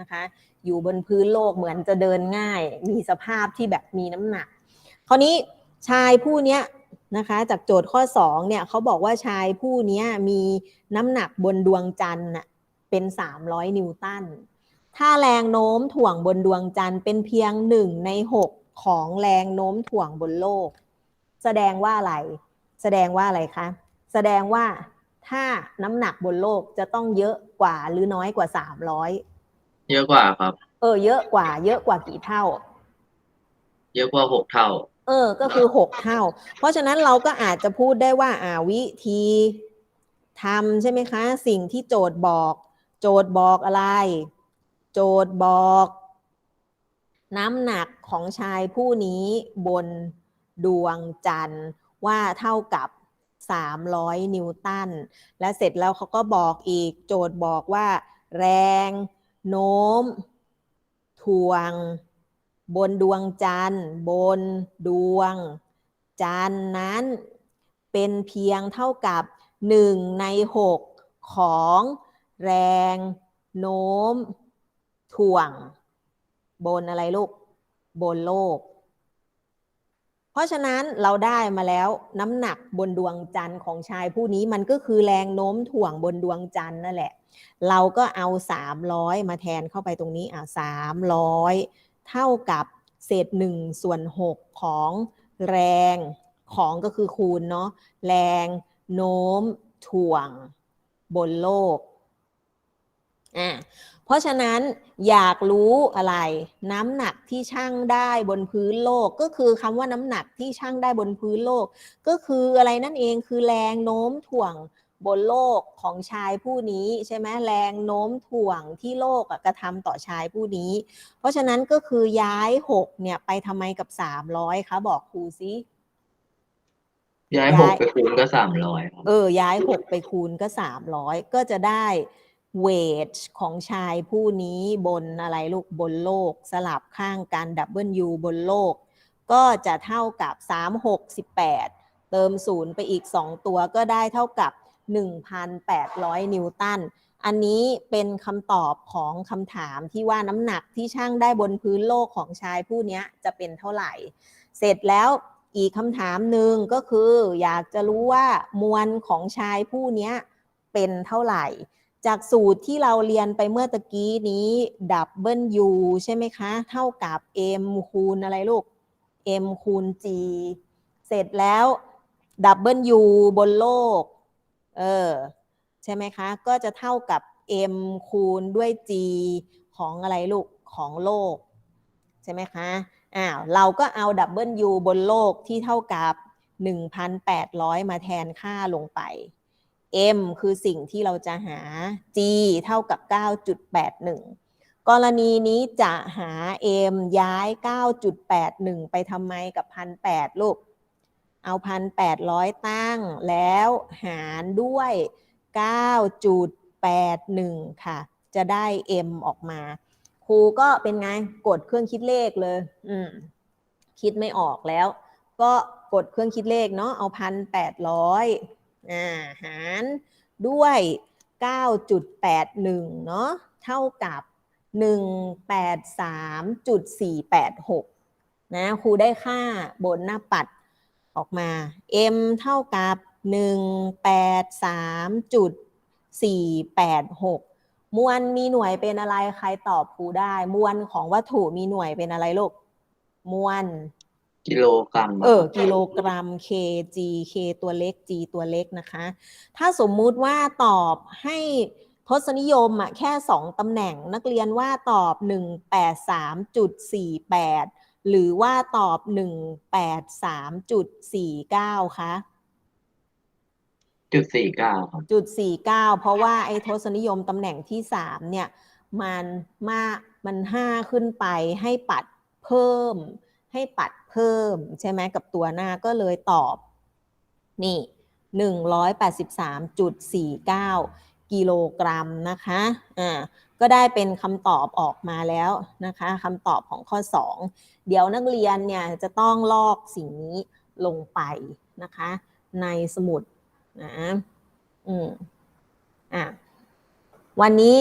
นะคะ อยู่บนพื้นโลกเหมือนจะเดินง่าย มีสภาพที่แบบมีน้ำหนัก คราวนี้ชายผู้นี้นะคะ จากโจทย์ข้อ2เนี่ยเขาบอกว่าชายผู้นี้มีน้ำหนักบนดวงจันทร์เป็น 300 นิวตัน ถ้าแรงโน้มถ่วงบนดวงจันทร์เป็นเพียงหนึ่งใน 6 ของแรงโน้มถ่วงบนโลก แสดงว่าอะไร แสดงว่าอะไรคะ แสดงว่าถ้าน้ำหนักบนโลกจะต้องเยอะกว่าหรือน้อยกว่า 300 เยอะกว่าครับ เออ เยอะกว่า เยอะกว่ากี่เท่า เยอะกว่าหกเท่า เออ ก็คือหกเท่า เพราะฉะนั้นเราก็อาจจะพูดได้ว่าอ่าวิธีทำใช่ไหมคะ สิ่งที่โจทย์บอก โจทย์บอกอะไร โจทย์บอก น้ำหนักของชายผู้นี้บนดวงจันทร์ว่าเท่ากับ300 นิวตัน และเสร็จแล้วเขาก็บอกอีก โจทย์บอกว่า แรง โน้มถ่วง บนดวงจันทร์ บนดวง จันทร์นั้น เป็นเพียงเท่ากับ1ใน6ของแรง โน้ม ถ่วง บนอะไรลูก บนโลก ราะฉะนั้นเราได้มาแล้วน้ำหนักบนดวงจันทร์ของชายผู้นี้มันก็คือแรงโน้มถ่วงบนดวงจันทร์นั่นแหละ เราก็เอา 300 มาแทนเข้าไปตรงนี้อะ300เท่ากับเศษ1ส่วน6ของแรงของก็คือคูณเนาะแรงโน้มถ่วงบนโลก อะเพราะฉะนั้นอยากรู้อะไร น้ำหนักที่ชั่งได้บนพื้นโลก ก็คือคำว่าน้ำหนักที่ชั่งได้บนพื้นโลก ก็คืออะไรนั่นเองคือแรงโน้มถ่วงบนโลกของชายผู้นี้ใช่ไหมแรงโน้มถ่วงที่โลกอะกระทำต่อชายผู้นี้ เพราะฉะนั้นก็คือย้ายหกเนี่ยไปทำไมกับสามร้อยคะบอกครูซิย้ายหกไปคูณก็สามร้อยครับเออย้ายหกไปคูณก็สามร้อยก็จะได้ เวทของชายผู้นี้บนอะไรลูกบนโลก สลับข้างกันดับเบิลยูบนโลก ก็จะเท่ากับ 3 6 18เติมศูนย์ไปอีก 2 ตัวก็ได้เท่ากับ 1,800 นิวตัน อันนี้เป็นคำตอบของคำถามที่ว่าน้ำหนักที่ช่างได้บนพื้นโลกของชายผู้นี้จะเป็นเท่าไหร่ เสร็จแล้วอีกคำถามหนึ่งก็คืออยากจะรู้ว่ามวลของชายผู้นี้เป็นเท่าไหร่ จากสูตรที่เราเรียนไปเมื่อตะกี้นี้ดับเบิลยูใช่ไหมคะ เท่ากับ m คูณอะไรลูก m คูณ g เสร็จแล้วดับเบิลยูบนโลก เออ ใช่ไหมคะ ก็จะเท่ากับ m คูณด้วย g ของอะไรลูก ของโลก ใช่ไหมคะอ้าวเราก็เอาดับเบิลยูบนโลกที่เท่ากับ 1,800 มาแทนค่าลงไป m คือสิ่งที่เราจะหา g เท่ากับ 9.81 กรณีนี้จะหา m ย้าย 9.81 ไปทำไมกับ 1,800 ลูก เอา 1,800 ตั้งแล้วหารด้วย 9.81 ค่ะ จะได้ m ออกมา ครูก็เป็นไง กดเครื่องคิดเลขเลย อืม คิดไม่ออกแล้ว ก็กดเครื่องคิดเลขเนาะ เอา 1,800 อ่าหารด้วย 9.81 เนาะเท่ากับ 183.486 นะครูได้ค่าบนหน้าปัดออกมา m เท่ากับ 183.486 มวลมีหน่วยเป็นอะไรใครตอบครูได้ มวลของวัตถุมีหน่วยเป็นอะไรลูก มวล กิโลกรัมเออกิโลกรัม kg k ตัวเล็ก g ตัวเล็กนะคะ ถ้าสมมุติว่าตอบให้ทศนิยมอะแค่สองตำแหน่งนักเรียนว่าตอบ 183.48 หรือว่าตอบ 183.49 คะจุดสี่เก้าครับจุดสี่เก้าเพราะว่าไอ้ทศนิยมตำแหน่งที่สามเนี่ย มันมากมันห้าขึ้นไปให้ปัดเพิ่ม ให้ปัดเพิ่มใช่ไหมกับตัวหน้าก็เลยตอบ นี่หนึ่งร้อยแปดสิบสามจุดสี่เก้ากิโลกรัมนะคะอ่าก็ได้เป็นคำตอบออกมาแล้วนะคะคำตอบของข้อ 2 เดี๋ยวนักเรียนเนี่ยจะต้องลอกสิ่งนี้ลงไปนะคะ ในสมุดนะอืมอะวันนี้